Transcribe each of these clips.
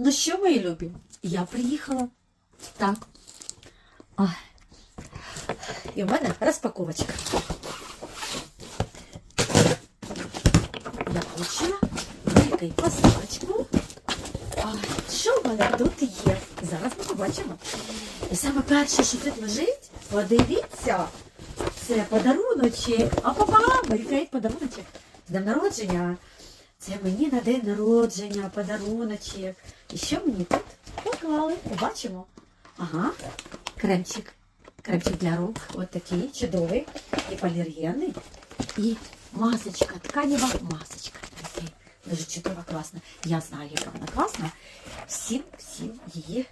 Ну що, мої любі? Я приїхала. Так. Ой. І в мене розпаковочка. Я получила великий посилочку. Що в мене тут є? Зараз ми побачимо. І саме перше, що тут лежить, подивіться, це подаруночок. А папа, який подаруночок. З днем народження. Це мені на день народження подаруночок. І що мені тут поклали? Побачимо. Ага, кремчик. Кремчик для рук. Ось такий чудовий. І поліргенний. І масочка, тканева масочка. Такий. Дуже чудова, класна. Я знаю, яка вона класна. Всім, всім її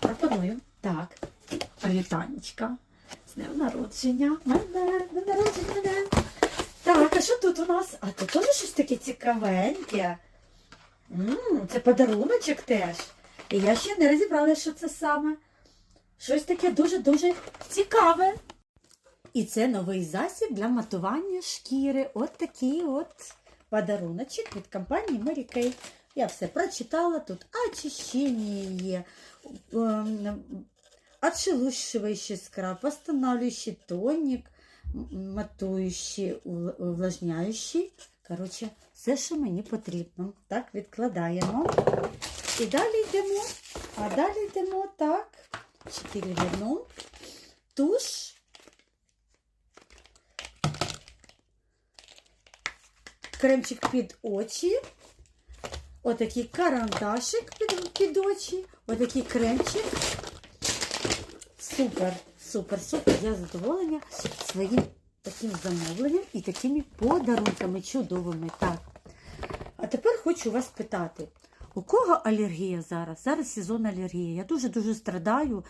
пропоную. Так, привітанечка. З днем народження. Мене, народження мене. А що тут у нас? А тут теж щось таке цікавеньке. М, це подаруночок теж. І я ще не розібрала, що це саме. Щось таке дуже-дуже цікаве. І це новий засіб для матування шкіри. От такий от подаруночок від компанії Mary Kay. Я все прочитала тут. Очищення ем, отшелушивающий скраб, восстанавливающий тоник, м- матуючий, увла- увлажняючий. Коротше, все, що мені потрібно. Так, відкладаємо. І далі йдемо. А далі йдемо так. Чотири в одному. Туш. Кремчик під очі. Отакий карандашик під, під очі. Отакий кремчик. Супер, супер, супер. Я задоволена своїм таким замовленням і такими подарунками чудовими. Так. А тепер хочу вас питати. У кого алергія зараз? Зараз сезон алергії. Я дуже-дуже страдаю,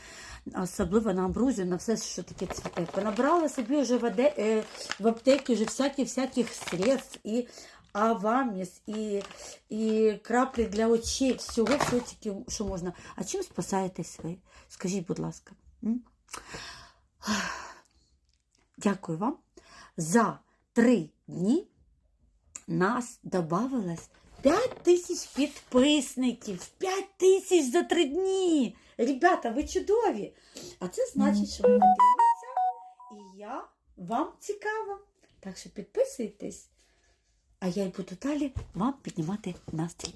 особливо на амбрузію, на все, що таке цвіте. Понабрала собі вже в, е, в аптеки вже всяких-всяких средств, і аваміс, і, і краплі для очей, всього, всього тільки, що можна. А чим спасаєтесь ви? Скажіть, будь ласка. М? Дякую вам. За три дні нас додавалось 5 тисяч підписників. 5 тисяч за три дні. Ребята, ви чудові. А це значить, що ви дивитеся, і я вам цікава. Так що підписуйтесь, а я й буду далі вам піднімати настрій.